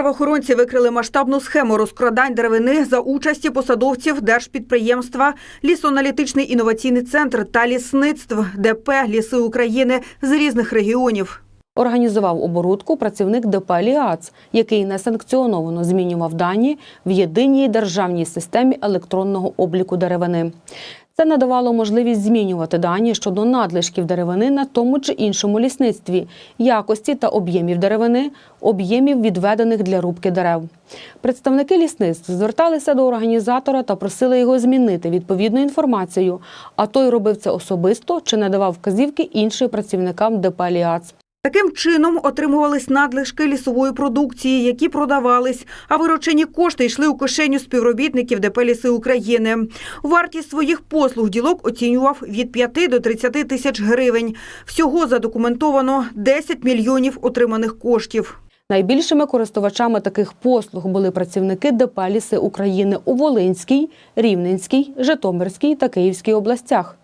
Правоохоронці викрили масштабну схему розкрадань деревини за участі посадовців держпідприємства Лісоаналітичний інноваційний центр та лісництв ДП Ліси України з різних регіонів. Організував оборудку працівник ДП «Ліац», який несанкціоновано змінював дані в єдиній державній системі електронного обліку деревини. Це надавало можливість змінювати дані щодо надлишків деревини на тому чи іншому лісництві, якості та об'ємів деревини, об'ємів відведених для рубки дерев. Представники лісництв зверталися до організатора та просили його змінити відповідну інформацію, а той робив це особисто чи надавав вказівки іншим працівникам ДП «Ліац». Таким чином отримувались надлишки лісової продукції, які продавались, а виручені кошти йшли у кишеню співробітників ДП «Ліси України. Вартість своїх послуг ділок оцінював від 5 до 30 тисяч гривень. Всього задокументовано 10 мільйонів отриманих коштів. Найбільшими користувачами таких послуг були працівники ДП «Ліси України у Волинській, Рівненській, Житомирській та Київській областях.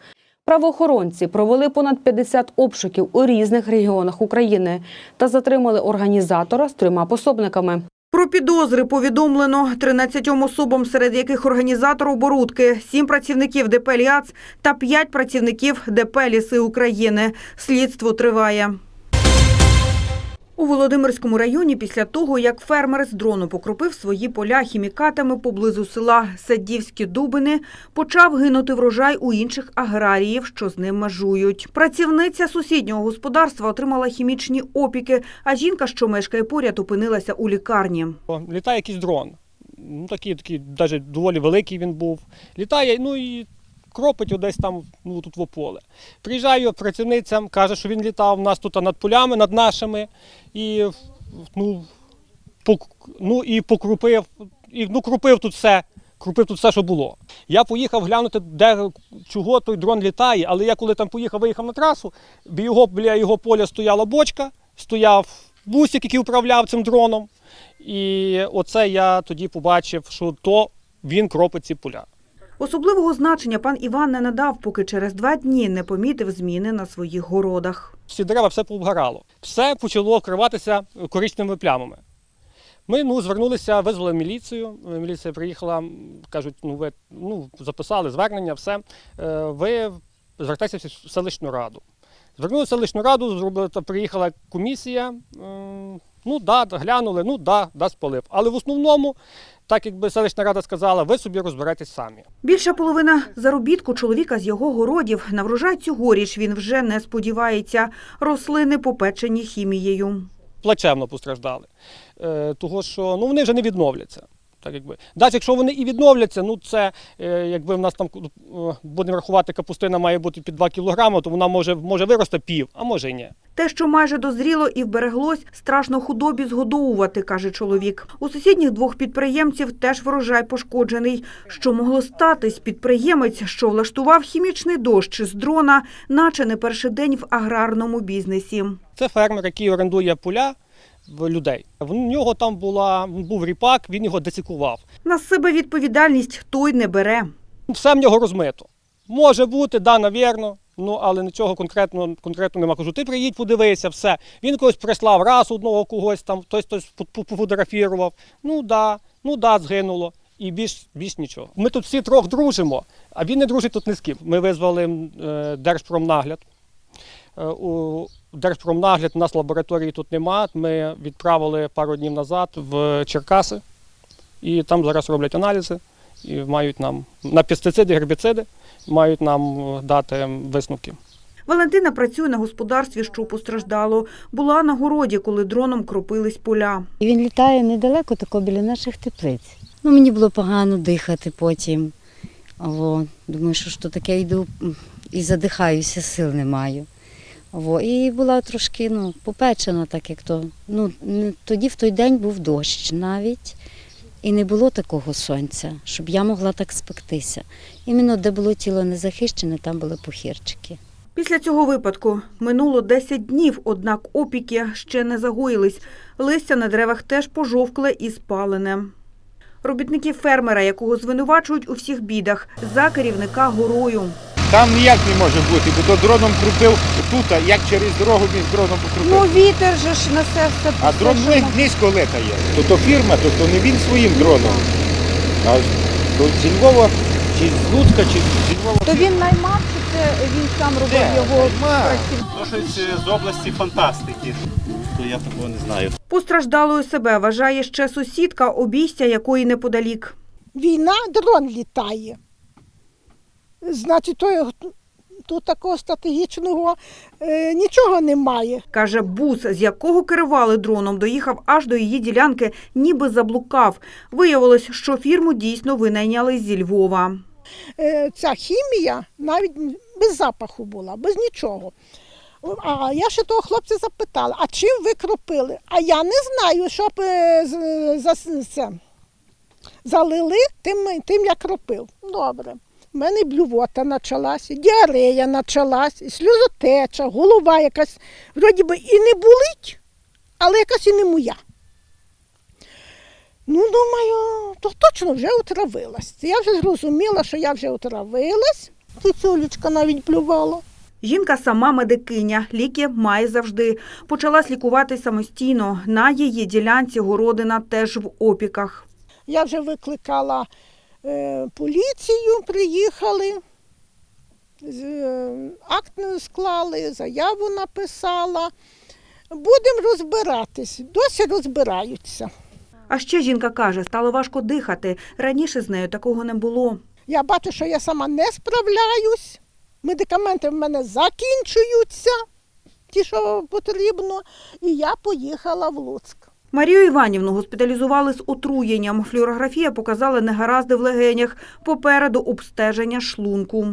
Правоохоронці провели понад 50 обшуків у різних регіонах України та затримали організатора з трьома пособниками. Про підозри повідомлено 13 особам, серед яких організатор оборудки, 7 працівників ДП «Ліац» та 5 працівників ДП «Ліси України». Слідство триває. У Володимирському районі після того, як фермер з дрону покропив свої поля хімікатами поблизу села Садівські Дубини, почав гинути врожай у інших аграріїв, що з ним межують. Працівниця сусіднього господарства отримала хімічні опіки, а жінка, що мешкає поряд, опинилася у лікарні. Літає якийсь дрон. Ну, такий, такий, навіть доволі великий він був. Літає, ну і кропить його десь там ну, тут в поле. Приїжджаю працівницям, каже, що він літав у нас тут над полями, над нашими, і, ну, пок, ну, і покрупив, і, ну, крупив тут все. Крупив тут все, що було. Я поїхав глянути, де чого той дрон літає, але я коли там поїхав, виїхав на трасу, його, біля його поля стояла бочка, стояв бусик, який управляв цим дроном. І оце я тоді побачив, що то він кропить ці поля. Особливого значення пан Іван не надав, поки через два дні не помітив зміни на своїх городах. Всі дерева все повгорало. Все почало вкриватися коричневими плямами. Ми ну, звернулися, визвали міліцію. Міліція приїхала, кажуть, ну ви ну, записали звернення, все. Е, Ви звертайтеся в селищну раду. Звернулися в селищну раду, зробили, приїхала комісія. Ну, да, глянули, ну да, да, спалив. Але в основному, так якби селищна рада сказала, ви собі розберетесь самі. Більша половина заробітку чоловіка з його городів. На врожай цьогоріч він вже не сподівається. Рослини попечені хімією. плачевно постраждали. Е, того, що ну, вони вже не відновляться. Так, якби. Навіть якщо вони і відновляться, ну це е, якби в нас там е, будемо рахувати, капустина має бути під 2 кілограми, то вона може, може вирости пів, а може і ні. Те, що майже дозріло і вбереглось, страшно худобі згодовувати, каже чоловік. У сусідніх двох підприємців теж врожай пошкоджений. Що могло статись? Підприємець, що влаштував хімічний дощ з дрона, наче не перший день в аграрному бізнесі. Це фермер, який орендує поля людей. В нього там була, був ріпак, він його децикував. На себе відповідальність той не бере. Все в нього розмито. Може бути, да, навірно, ну але нічого конкретно, конкретно нема. Кажу, ти приїдь, подивися, все. Він когось прислав раз одного когось там, хтось хтось пофотографував. Ну да, ну да, згинуло. І більш, більш нічого. Ми тут всі трьох дружимо, а він не дружить тут ні з ким. Ми визвали е, Держпромнагляд. Е, у Держпромнагляд у нас лабораторії тут нема. Ми відправили пару днів назад в Черкаси, і там зараз роблять аналізи і мають нам на пестициди, гербіциди, мають нам е, дати висновки. Валентина працює на господарстві, що постраждало. Була на городі, коли дроном кропились поля. І він літає недалеко, тако біля наших теплиць. Ну, мені було погано дихати потім. О, думаю, що ж то таке йду і задихаюся, сил не маю. О, і була трошки ну, попечена, так як то. Ну, тоді в той день був дощ навіть, і не було такого сонця, щоб я могла так спектися. Іменно де було тіло незахищене, там були похірчики. Після цього випадку минуло 10 днів, однак опіки ще не загоїлись. Листя на деревах теж пожовкле і спалене. Робітники фермера, якого звинувачують у всіх бідах, за керівника горою. Там ніяк не може бути, бо то дроном крупив тут, а як через дорогу він дроном покрупив. вітер же ж несе все. а дрон ни- низько летає. То то фірма, то, то не він своїм дроном. А то зі Львова, чи з Луцька, чи зі Львова. То він наймав, чи це він сам робив Де? його працівник? Ну, щось з області фантастики. То я такого не знаю. Постраждалою себе вважає ще сусідка, обійстя якої неподалік. Війна, дрон літає. Значить, то, тут такого стратегічного е, нічого немає. Каже, бус, з якого керували дроном, доїхав аж до її ділянки, ніби заблукав. Виявилось, що фірму дійсно винайняли зі Львова. Е, ця хімія навіть без запаху була, без нічого. А я ще того хлопця запитала, а чим ви кропили? А я не знаю, щоб е, за, це, залили тим, тим, як кропив. Добре. У мене блювота почалася, діарея почалася, сльозотеча, голова якась, вроді би, і не болить, але якась і не моя. Ну, думаю, то точно вже отравилась. Я вже зрозуміла, що я вже отравилась. Кицюлечка навіть плювала. Жінка сама медикиня, ліки має завжди. Почалась лікувати самостійно. На її ділянці городина теж в опіках. Я вже викликала поліцію, приїхали, е, акт склали, заяву написала. Будемо розбиратись. Досі розбираються. А ще жінка каже, стало важко дихати. Раніше з нею такого не було. Я бачу, що я сама не справляюсь. Медикаменти в мене закінчуються, ті, що потрібно. І я поїхала в Луцьк. Марію Іванівну госпіталізували з отруєнням. Флюорографія показала негаразди в легенях. Попереду обстеження шлунку.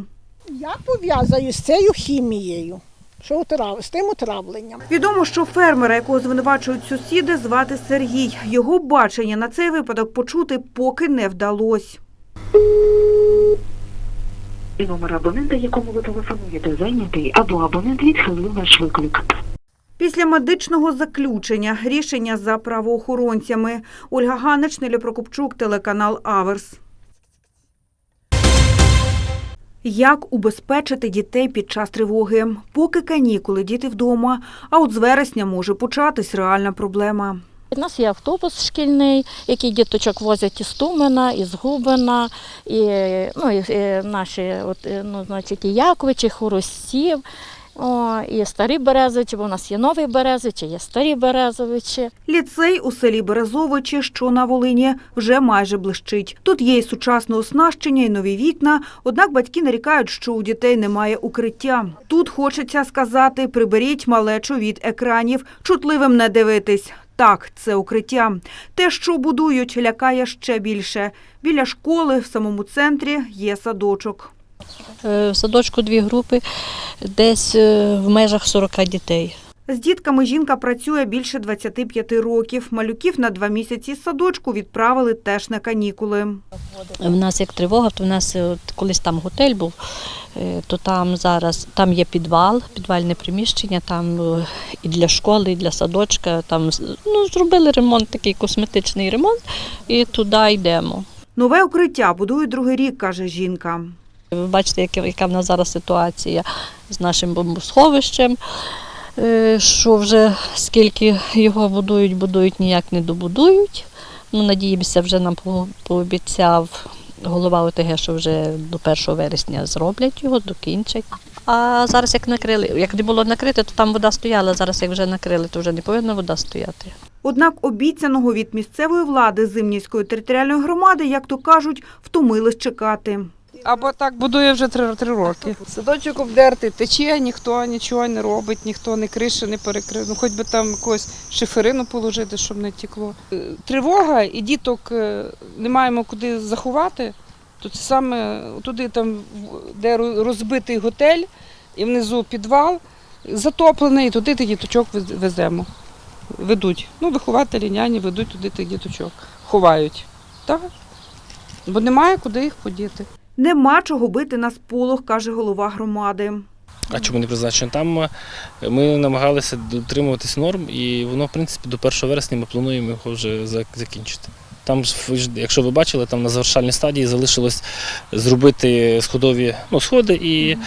Я пов'язую з цією хімією, що отрав, з тим отравленням. Відомо, що фермера, якого звинувачують сусіди, звати Сергій. Його бачення на цей випадок почути поки не вдалося. І номер абонента, якому ви телефонуєте, зайнятий, або абонент відхилив ваш виклик. Після медичного заключення рішення за правоохоронцями. Ольга Ганич, Неля Прокопчук, телеканал Аверс. Як убезпечити дітей під час тривоги? Поки канікули, діти вдома, а от з вересня може початись реальна проблема. У нас є автобус шкільний, який діточок возять із Тумена, із Губина, і, ну, і, наші от, ну, значить, і Яковичі, Хоростів, о, і старі Березовичі, бо у нас є нові Березовичі, є старі Березовичі. Ліцей у селі Березовичі, що на Волині, вже майже блищить. Тут є і сучасне оснащення, і нові вікна. Однак батьки нарікають, що у дітей немає укриття. Тут хочеться сказати: приберіть малечу від екранів, чутливим не дивитись. Так, це укриття. Те, що будують, лякає ще більше. Біля школи в самому центрі є садочок. Е, В садочку дві групи, десь е, в межах 40 дітей. З дітками жінка працює більше 25 років. Малюків на два місяці з садочку відправили теж на канікули. У нас як тривога, то в нас е, от колись там готель був, то там зараз там є підвал, підвальне приміщення, там і для школи, і для садочка. Там ну, зробили ремонт, такий косметичний ремонт, і туди йдемо. Нове укриття будують другий рік, каже жінка. Ви бачите, яка, в нас зараз ситуація з нашим бомбосховищем, е, що вже скільки його будують, будують, ніяк не добудують. Ну, надіємося, вже нам пообіцяв голова ОТГ, що вже до 1 вересня зроблять його, докінчать. А зараз як накрили, як не було накрите, то там вода стояла. Зараз як вже накрили, то вже не повинна вода стояти. Однак обіцяного від місцевої влади Зимнівської територіальної громади, як то кажуть, втомились чекати. Або так будує вже три, три роки. Садочок обдертий, тече, ніхто нічого не робить, ніхто не крише, не перекрив. Ну хоч би там якусь шиферину положити, щоб не тікло. Е, Тривога і діток е, не маємо куди заховати. То це саме туди, там, де розбитий готель, і внизу підвал затоплений, і туди тих діточок веземо. Ведуть. Ну, вихователі, няні ведуть туди тих діточок. Ховають. Так. Бо немає куди їх подіти. Нема чого бити на сполох, каже голова громади. А чому не призначено? Там е, ми намагалися дотримуватись норм, і воно, в принципі, до 1 вересня ми плануємо його вже закінчити. Там, якщо ви бачили, там на завершальній стадії залишилось зробити сходові ну, сходи і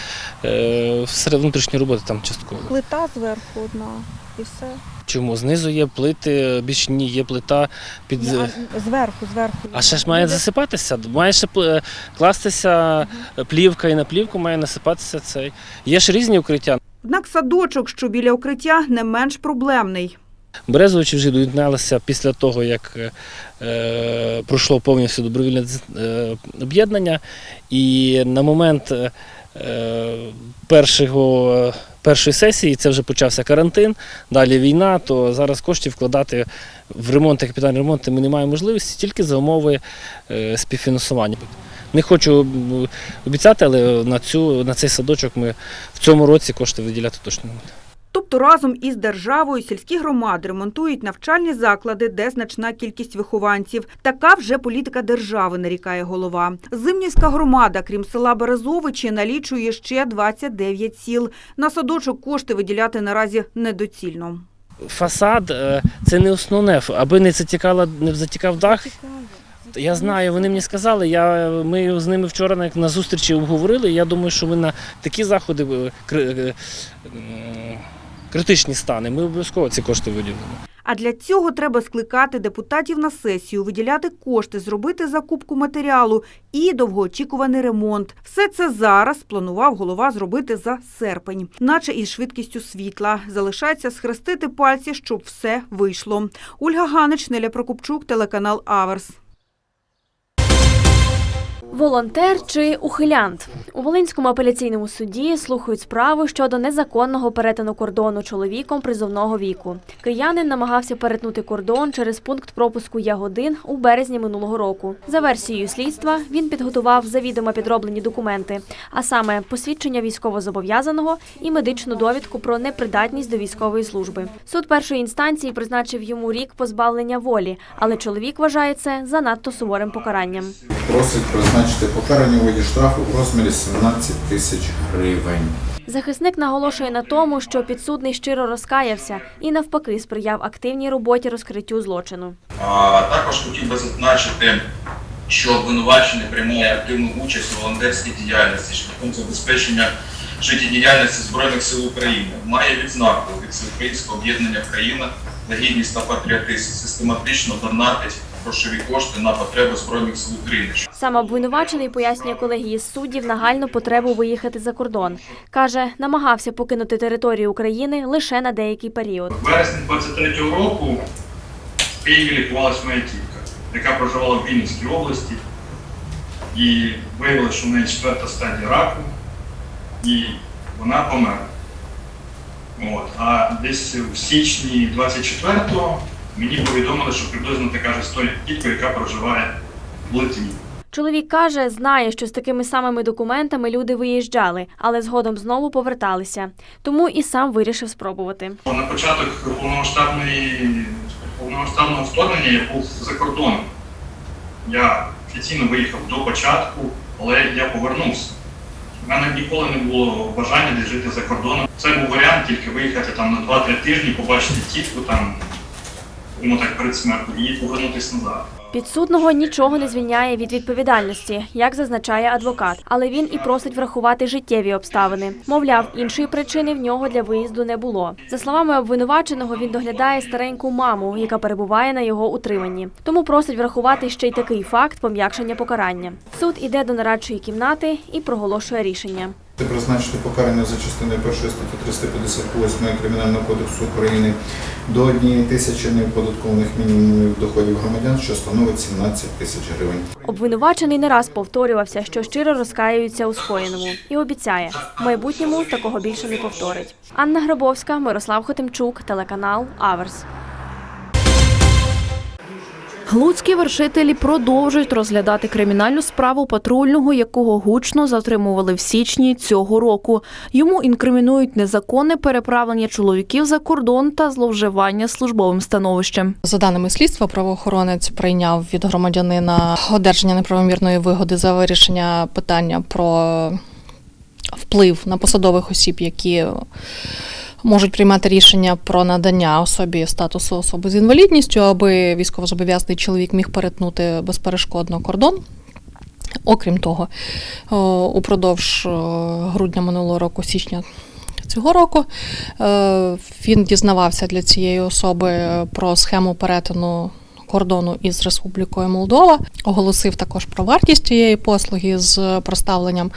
е, внутрішні роботи там частково. Плита зверху одна і все. Чому? Знизу є плити, бічні, є плита під. Ні, а зверху, зверху. А ще ж має засипатися, має ще пл- кластися плівка і на плівку має насипатися цей. Є ж різні укриття. Однак садочок, що біля укриття, не менш проблемний. Березовичі вже доєдналися після того, як е, пройшло повністю добровільне е, об'єднання. І на момент е, першого, першої сесії це вже почався карантин, далі війна, то зараз коштів вкладати в ремонт капітальні капітальний ремонт ми не маємо можливості тільки за умови е, співфінансування. Не хочу обіцяти, але на, цю, на цей садочок ми в цьому році кошти виділяти точно не будемо. Тобто разом із державою сільські громади ремонтують навчальні заклади, де значна кількість вихованців. Така вже політика держави, нарікає голова. Зимнівська громада, крім села Березовичі, налічує ще 29 сіл. На садочок кошти виділяти наразі недоцільно. Фасад е, це не основне, аби не затікала, не затікав дах. Я знаю, вони мені сказали. Я, ми з ними вчора на, на зустрічі обговорили. Я думаю, що ми на такі заходи е, е, критичні стани. Ми обов'язково ці кошти виділимо. А для цього треба скликати депутатів на сесію, виділяти кошти, зробити закупку матеріалу і довгоочікуваний ремонт. Все це зараз планував голова зробити за серпень, наче із швидкістю світла. Залишається схрестити пальці, щоб все вийшло. Ольга Ганич, Неля Прокопчук, телеканал Аверс. Волонтер чи ухилянт у Волинському апеляційному суді слухають справу щодо незаконного перетину кордону чоловіком призовного віку. Киянин намагався перетнути кордон через пункт пропуску Ягодин у березні минулого року. За версією слідства він підготував завідомо підроблені документи, а саме посвідчення військовозобов'язаного і медичну довідку про непридатність до військової служби. Суд першої інстанції призначив йому рік позбавлення волі, але чоловік вважає це занадто суворим покаранням. Просить призначити покарання у виді штрафу у розмірі 17 тисяч гривень. Захисник наголошує на тому, що підсудний щиро розкаявся і навпаки сприяв активній роботі розкриттю злочину. А також хотів би зазначити, що обвинувачений приймає активну участь у волонтерській діяльності шляхом забезпечення життєдіяльності Збройних сил України. Має відзнаку від Всеукраїнського об'єднання Країна за гідність та патріотизм, систематично донатить грошові кошти на потреби Збройних сил України. Сам обвинувачений пояснює колегії суддів нагальну потребу виїхати за кордон. Каже, намагався покинути територію України лише на деякий період. В вересні 23-го року в Києві лікувалась моя тітка, яка проживала в Вінницькій області. І виявилося, що в неї четверта стадія раку, і вона померла. От. А десь в січні 24-го мені повідомили, що приблизно така ж історія тітка, яка проживає в Литві. Чоловік каже, знає, що з такими самими документами люди виїжджали, але згодом знову поверталися. Тому і сам вирішив спробувати. На початок повномасштабної повномасштабного вторгнення я був за кордоном. Я офіційно виїхав до початку, але я повернувся. У мене ніколи не було бажання десь жити за кордоном. Це був варіант тільки виїхати там на 2-3 тижні, побачити тітку там, ну так перед смертю, і повернутися назад. Підсудного нічого не звільняє від відповідальності, як зазначає адвокат, але він і просить врахувати життєві обставини. Мовляв, іншої причини в нього для виїзду не було. За словами обвинуваченого, він доглядає стареньку маму, яка перебуває на його утриманні. Тому просить врахувати ще й такий факт пом'якшення покарання. Суд іде до нарадчої кімнати і проголошує рішення. Призначити покарання за частиною 1 статті 358 Кримінального кодексу України до однієї тисячі неоподаткованих мінімумів доходів громадян, що становить 17 тисяч гривень. Обвинувачений не раз повторювався, що щиро розкаюється у скоєному, і обіцяє, в майбутньому такого більше не повторить. Анна Грабовська, Мирослав Хотимчук, телеканал Аверс. Глуцькі вершителі продовжують розглядати кримінальну справу патрульного, якого гучно затримували в січні цього року. Йому інкримінують незаконне переправлення чоловіків за кордон та зловживання службовим становищем. За даними слідства, правоохоронець прийняв від громадянина одержання неправомірної вигоди за вирішення питання про вплив на посадових осіб, які можуть приймати рішення про надання особі статусу особи з інвалідністю, аби військовозобов'язаний чоловік міг перетнути безперешкодно кордон. Окрім того, упродовж грудня минулого року, січня цього року, е, він дізнавався для цієї особи е, про схему перетину кордону із Республікою Молдова, оголосив також про вартість цієї послуги з проставленням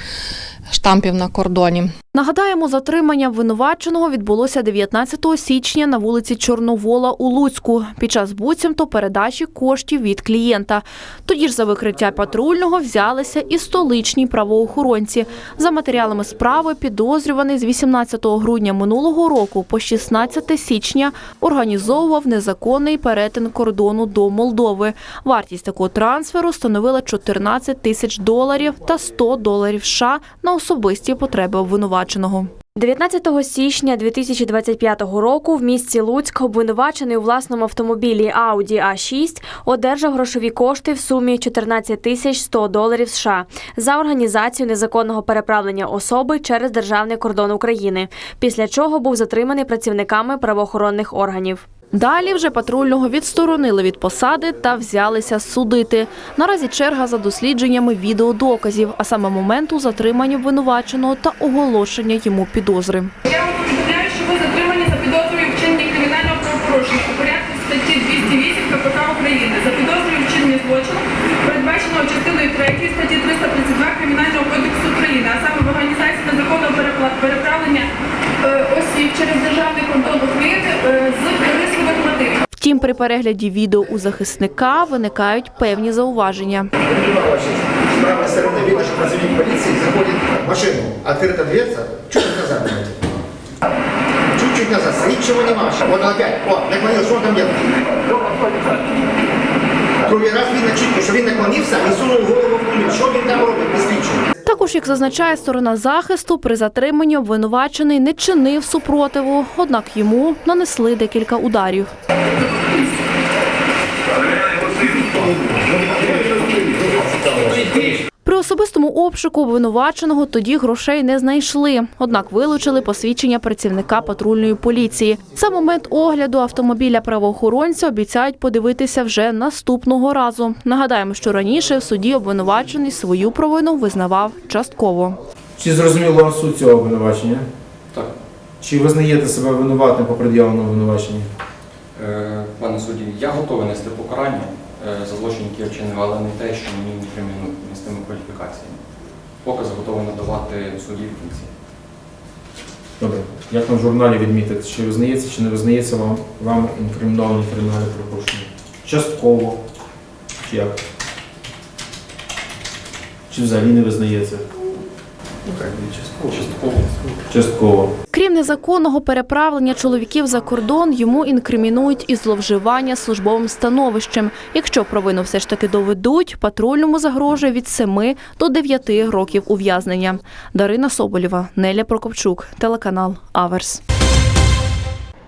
штампів на кордоні. Нагадаємо, затримання обвинуваченого відбулося 19 січня на вулиці Чорновола у Луцьку під час буцімто передачі коштів від клієнта. Тоді ж за викриття патрульного взялися і столичні правоохоронці. За матеріалами справи підозрюваний з 18 грудня минулого року по 16 січня організовував незаконний перетин кордону до Молдови. Вартість такого трансферу становила 14 тисяч доларів та 100 доларів США на особисті потреби обвинуваченого. 19 січня 2025 року в місті Луцьк обвинувачений у власному автомобілі Audi A6 одержав грошові кошти в сумі 14 тисяч 100 доларів США за організацію незаконного переправлення особи через державний кордон України, після чого був затриманий працівниками правоохоронних органів. Далі вже патрульного відсторонили від посади та взялися судити. Наразі черга за дослідженнями відеодоказів, а саме моменту затримання обвинуваченого та оголошення йому підозри. Я вам повідомляю, що ви затримані за підозрою вчинення кримінального правопорушення у порядку статті 208 КПК України за підозрою вчинення злочину, передбаченого частиною 3 статті 332 Кримінального кодексу України, а саме в організації незаконного переправлення осіб через державний кордон України е, з корисливих мотивів. Втім, при перегляді відео у захисника виникають певні зауваження. С правой стороны видно, что працовник полиции заходит в машину. Открыта дверца, чуть назад давайте. Чуть-чуть назад, стоит, не маша. Вот опять, о, наклонился, что он там делает? Другий раз видно чітко, що він наклонився і сунув голову в тунель. Що він там робить, не слідчий? Також, як зазначає сторона захисту, при затриманні обвинувачений не чинив супротиву, однак йому нанесли декілька ударів. При особистому обшуку обвинуваченого тоді грошей не знайшли, однак вилучили посвідчення працівника патрульної поліції. За момент огляду автомобіля правоохоронця обіцяють подивитися вже наступного разу. Нагадаємо, що раніше в суді обвинувачений свою провину визнавав частково. Чи зрозуміло вам суть цього обвинувачення? Так. Чи визнаєте себе винуватим по пред'явленому обвинуваченні? Е, Пане судді, я готовий нести покарання за злочин, який вчинив, але не те, що мені не кримінують не з тими кваліфікаціями. Показ готовий надавати судді в кінці. Добре. Як там в журналі відмітити, чи визнається, чи не визнається вам, вам інкриміновані кримінальні правопорушення? Частково. Чи як? Чи взагалі не визнається? Частково. Частково. Частково. Крім незаконного переправлення чоловіків за кордон, йому інкримінують і зловживання службовим становищем. Якщо провину все ж таки доведуть, патрульному загрожує від 7 до 9 років ув'язнення. Дарина Соболєва, Неля Прокопчук, телеканал Аверс.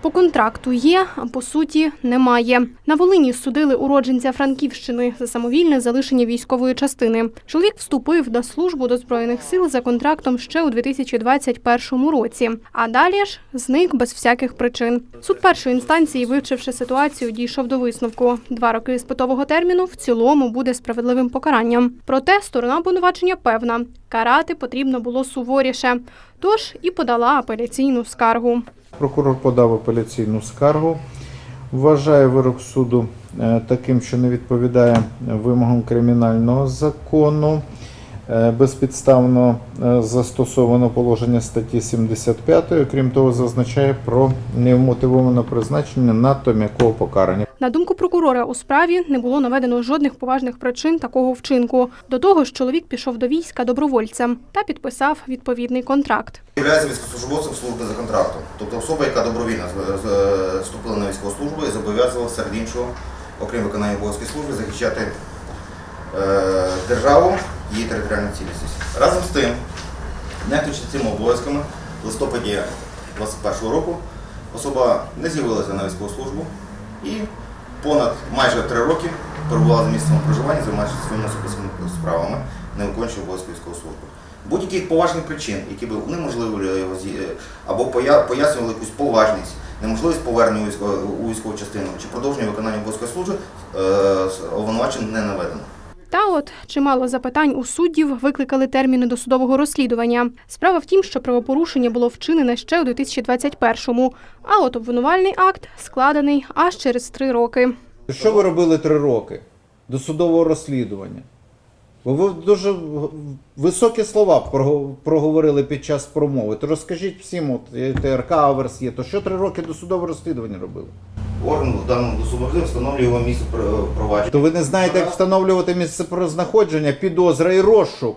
По контракту є, а по суті немає. На Волині судили уродженця Франківщини за самовільне залишення військової частини. Чоловік вступив на службу до збройних сил за контрактом ще у 2021 році. А далі ж зник без всяких причин. Суд першої інстанції, вивчивши ситуацію, дійшов до висновку: два роки іспитового терміну в цілому буде справедливим покаранням. Проте сторона обвинувачення певна, карати потрібно було суворіше, тож і подала апеляційну скаргу. Прокурор подав апеляційну скаргу. Вважає вирок суду е, таким, що не відповідає вимогам кримінального закону. Е, Безпідставно е, застосовано положення статті 75, крім того, зазначає про невмотивоване призначення надто м'якого покарання. На думку прокурора, у справі не було наведено жодних поважних причин такого вчинку. До того ж, чоловік пішов до війська добровольцем та підписав відповідний контракт. Являється військовослужбовцем служби за контрактом. Тобто особа, яка добровільно вступила на військову службу і зобов'язувала серед іншого, окрім виконання обов'язків служби, захищати е, державу, її територіальну цілісність. Разом з тим, нехтуючи цими обов'язками, в листопаді 2021 року особа не з'явилася на військову службу і понад майже три роки перебувала за місцем проживання, займаючись своїми особистими справами, не виконуючи обов'язки військової служби. будь-яких поважних причин, які б унеможливили його або пояснювали якусь поважність, неможливість повернення у військову, частину чи продовження виконання обов'язкової служби, е, обвинувачень не наведено. Та от чимало запитань у суддів викликали терміни досудового розслідування. Справа в тім, що правопорушення було вчинене ще у 2021-му, а от обвинувальний акт складений аж через три роки. Що ви робили три роки до судового розслідування? Бо ви дуже високі слова проговорили під час промови. То розкажіть всім, от ТРК Аверс є, то що три роки до судового розслідування робили? Орган в даному досудовому встановлює його місце провадження. То ви не знаєте, як встановлювати місце знаходження, підозра і розшук,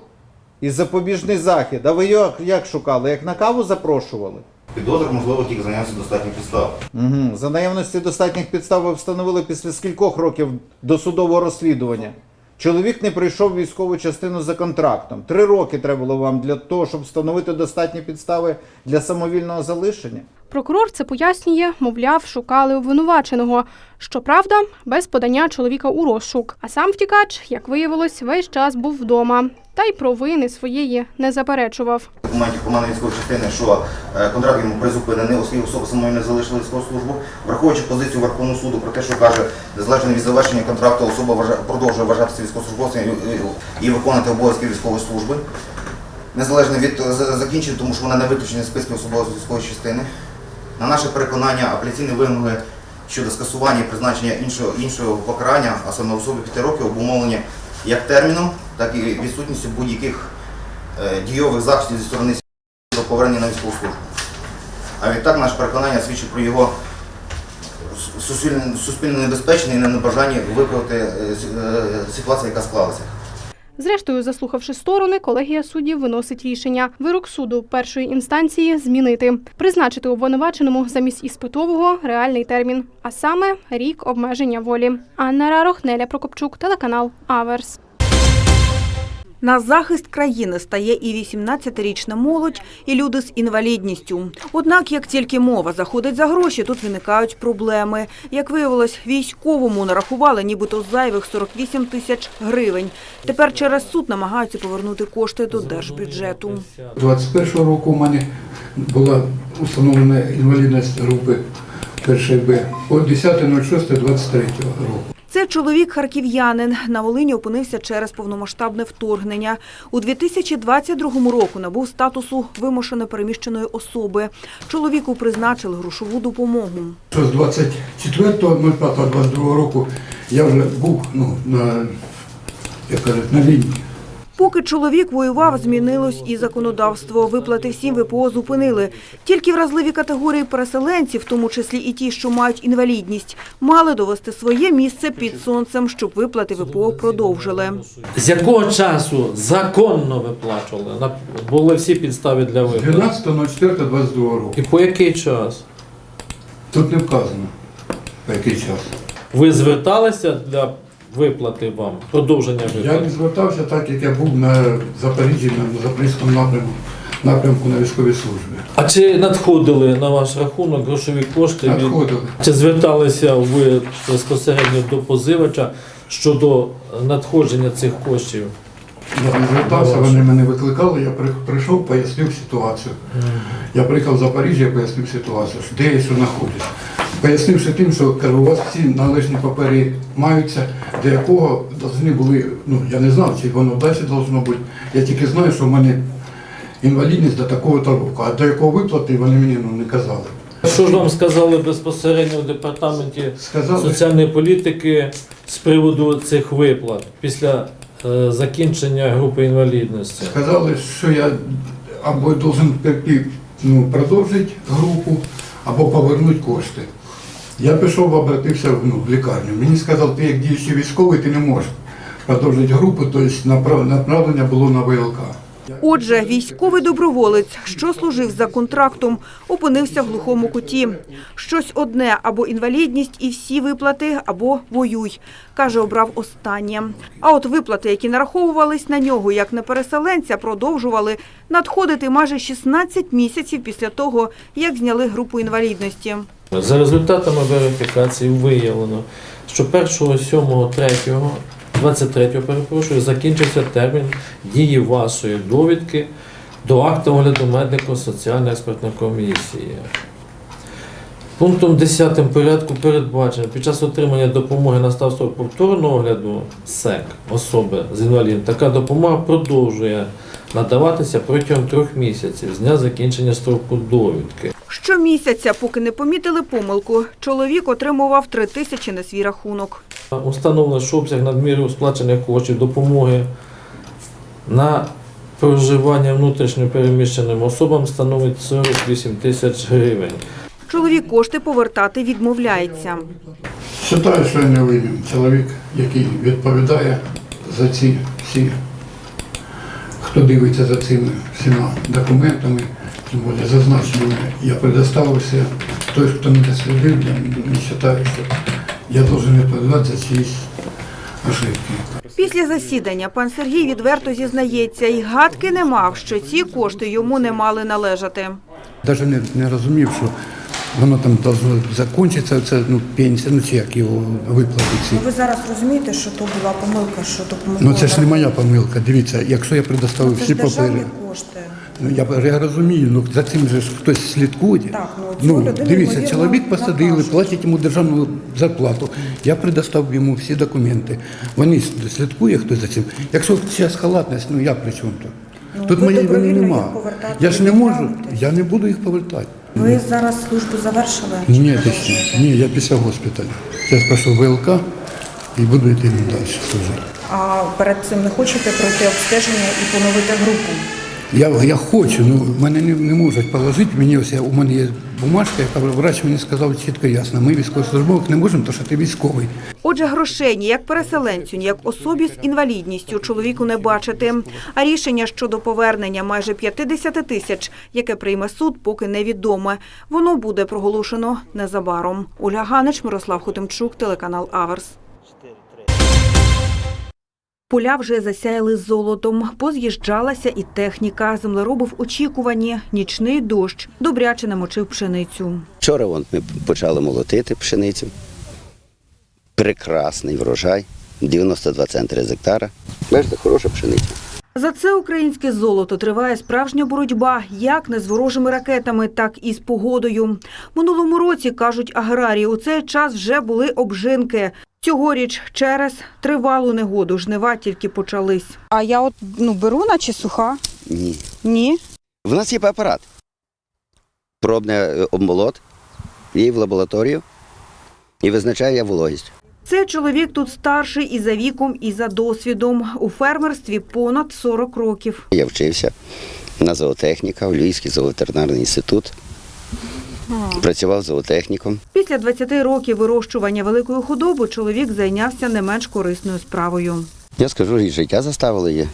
і запобіжний захід. А ви як, як шукали? Як на каву запрошували? Підозр можливо тільки за наявності достатньо підстав. Угу. За наявності достатніх підстав ви встановили після скількох років досудового розслідування. Чоловік не прийшов в військову частину за контрактом. Три роки треба було вам для того, щоб встановити достатні підстави для самовільного залишення. Прокурор це пояснює, мовляв, шукали обвинуваченого. Щоправда, без подання чоловіка у розшук. А сам втікач, як виявилось, весь час був вдома. Та й провини своєї не заперечував. Документів команди військової частини, що е, контракт йому призупинений, оскільки особа самою не військову службу, враховуючи позицію Верховного суду про те, що каже, незалежно від завершення контракту особа продовжує вважатися військовослужбовцем і- виконувати обов'язки військової служби, незалежно від закінчення, тому що вона не виключена з списків особової військової частини. На наше переконання, апеляційні вимоги щодо скасування і призначення іншого, іншого покарання, а саме особи 5 років, обумовлені як терміном, так і відсутністю будь-яких е, дійових заходів зі сторони до повернення на військову службу. А відтак наше переконання свідчить про його суспільно небезпечне і небажання виправити е, е, ситуацію, яка склалася. Зрештою, заслухавши сторони, колегія суддів виносить рішення. Вирок суду першої інстанції змінити, призначити обвинуваченому замість іспитового реальний термін, а саме рік обмеження волі. Анна Рарох, Неля Прокопчук, телеканал Аверс. На захист країни стає і 18-річна молодь, і люди з інвалідністю. Однак, як тільки мова заходить за гроші, тут виникають проблеми. Як виявилось, військовому нарахували нібито зайвих 48 тисяч гривень. Тепер через суд намагаються повернути кошти до держбюджету. 21 року у мене була установлена інвалідність групи першої Б по 10.06.23 року. Це чоловік харків'янин. На Волині опинився через повномасштабне вторгнення. У 2022 року набув статусу вимушено переміщеної особи. Чоловіку призначили грошову допомогу. З 24.05.22 року я вже був ну, на лінії. Поки чоловік воював, змінилось і законодавство. Виплати всім ВПО зупинили. Тільки вразливі категорії переселенців, в тому числі і ті, що мають інвалідність, мали довести своє місце під сонцем, щоб виплати ВПО продовжили. З якого часу законно виплачували? На- Були всі підстави для виплати. 12.04.22 року. І по який час? Тут не вказано, по який час. Ви зверталися для виплати вам, продовження Я не виплати? звертався так, як я був на Запоріжжі, на Запорізькому напрямку, напрямку на військовій службі. А чи надходили на ваш рахунок грошові кошти? від- Надходили. Чи зверталися ви безпосередньо до позивача щодо надходження цих коштів? Я не звертався, вони мене викликали, я при- прийшов, пояснив ситуацію. Я приїхав в Запоріжжя, пояснив ситуацію, де я що знаходжусь. Пояснивши тим, що кажу, у вас всі належні папери маються, до якого повинні були, ну я не знав, чи воно далі должно бути. Я тільки знаю, що в мене інвалідність до такого-то року, а до якого виплати вони мені ну, не казали. Що ж вам сказали безпосередньо в департаменті Сказали. соціальної політики з приводу цих виплат після е, закінчення групи інвалідності? Сказали, що я або должен ну, продовжити групу, або повернути кошти. Я пішов, обратився ну, в лікарню. Мені сказали, ти як діючий військовий, ти не можеш продовжити групу, тобто направлення було на ВЛК. Отже, військовий доброволець, що служив за контрактом, опинився в глухому куті. Щось одне або інвалідність і всі виплати, або воюй. Каже, обрав останнє. А от виплати, які нараховувались на нього як на переселенця, продовжували надходити майже 16 місяців після того, як зняли групу інвалідності. За результатами верифікації виявлено, що 1.7.3 23-го, перепрошую, закінчився термін дії вашої довідки до акту огляду медико соціальної експертної комісії. Пунктом 10 порядку передбачено під час отримання допомоги настав строк повторного огляду СЕК особи з інвалідом. Така допомога продовжує надаватися протягом трьох місяців з дня закінчення строку довідки. Щомісяця, поки не помітили помилку, чоловік отримував три тисячі на свій рахунок. Установлено, що обсяг надміру сплачених коштів допомоги на проживання внутрішньо переміщеним особам становить 48 тисяч гривень. Чоловік кошти повертати відмовляється. Вважаю, що я не винен. Чоловік, який відповідає за ці всі, хто дивиться за цими всіма документами, тим більше зазначеними, я предоставився. Той, хто не дослідив, я не вважаю, що я должен відповідати за чиїсь ошибки. Після засідання пан Сергій відверто зізнається і гадки не мав, що ці кошти йому не мали належати. Навіть не, не розумів, що воно там должно закінчитися, це ну, пенсія, ну чи як його виплатити. Ви зараз розумієте, що то була помилка, що допомогла. Ну це ж не моя помилка. Дивіться, якщо я предоставив Це всі ж державні папери. кошти. Ну я, я розумію, ну за цим же ж хтось слідкує. Так, ну, ну дивіться, чоловік посадили, накажуть. платять йому державну зарплату. Я предоставив йому всі документи. Вони слідкує хтось за цим. Якщо зараз халатність, ну я при чому тут? Ну, тут моєї вини нема. Я ж не можу, я не буду їх повертати. Ви зараз службу завершили? Ні, ти ще. Ні, я після госпіталю. Пішов в ВЛК і буду йти далі служити. А перед цим не хочете пройти обстеження і поновити групу? Я, я хочу, ну мене не, не можуть положити. Мені ось я, у мене є бумажка, яка врач мені сказав чітко ясно. Ми військовослужбових не можемо, тому що ти військовий. Отже, грошей ні як переселенцю, ні як особі з інвалідністю чоловіку не бачити. А рішення щодо повернення майже 50 тисяч, яке прийме суд, поки невідоме. Воно буде проголошено незабаром. Ольга Ганич, Мирослав Хотимчук, телеканал Аверс. Поля вже засяяли золотом, поз'їжджалася і техніка. Землероби в очікуванні. Нічний дощ добряче намочив пшеницю. Вчора вон, ми почали молотити пшеницю. Прекрасний врожай. 92 центри з гектара. Бачите, хороша пшениця. За це українське золото триває справжня боротьба як не з ворожими ракетами, так і з погодою. Минулому році, кажуть аграрії, у цей час вже були обжинки. Цьогоріч через тривалу негоду жнива тільки почались. А я от ну беру, наче суха. Ні. Ні. В нас є апарат. Пробний е, обмолот, її в лабораторію і визначає вологість. Цей чоловік тут старший і за віком, і за досвідом. У фермерстві понад 40 років. Я вчився на зоотехніка, в Львівський зооветеринарний інститут. Працював зоотехніком. Після 20 років вирощування великої худоби чоловік зайнявся не менш корисною справою. Я скажу, і життя заставило її.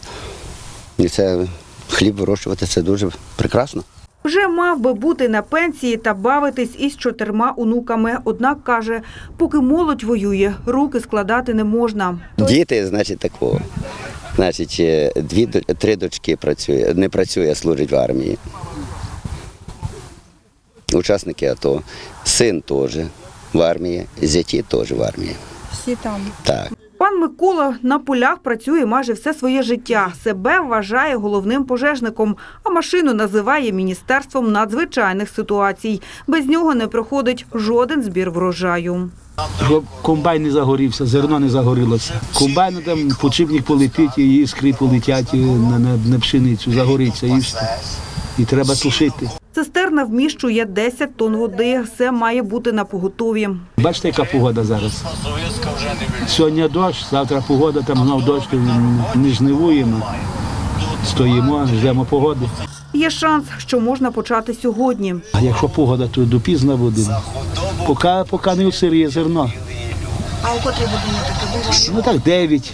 І це хліб вирощувати це дуже прекрасно. Вже мав би бути на пенсії та бавитись із чотирма онуками. Однак каже, поки молодь воює, руки складати не можна. Діти, значить, такого. Значить, е, дві три дочки працює, не працює, а служить в армії. Учасники АТО, син теж в армії, зяті теж в армії. Всі там. Так. Микола на полях працює майже все своє життя. Себе вважає головним пожежником, а машину називає міністерством надзвичайних ситуацій. Без нього не проходить жоден збір врожаю. Комбайн не загорівся, зерно не загорілося. Комбайн там почивник полетить, і іскри полетять на, на, на пшеницю, загориться і все. І треба тушити. Цистерна вміщує 10 тонн води. Все має бути на поготові. Бачите, яка погода зараз? Сьогодні дощ, завтра погода, там знов дощ, не жнивуємо. Стоїмо, ждемо погоди. Є шанс, що можна почати сьогодні. А якщо погода, то допізно буде. Поки, поки не осиріє зерно. А у котрій годині таке? Ну так 9,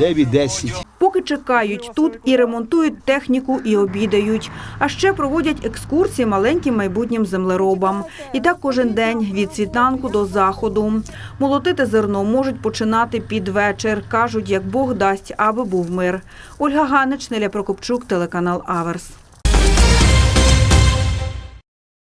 9-10. Поки чекають тут і ремонтують техніку, і обідають. А ще проводять екскурсії маленьким майбутнім землеробам. І так кожен день від світанку до заходу. Молотити зерно можуть починати під вечір. Кажуть, як Бог дасть, аби був мир. Ольга Ганич, Неля Прокопчук, телеканал Аверс.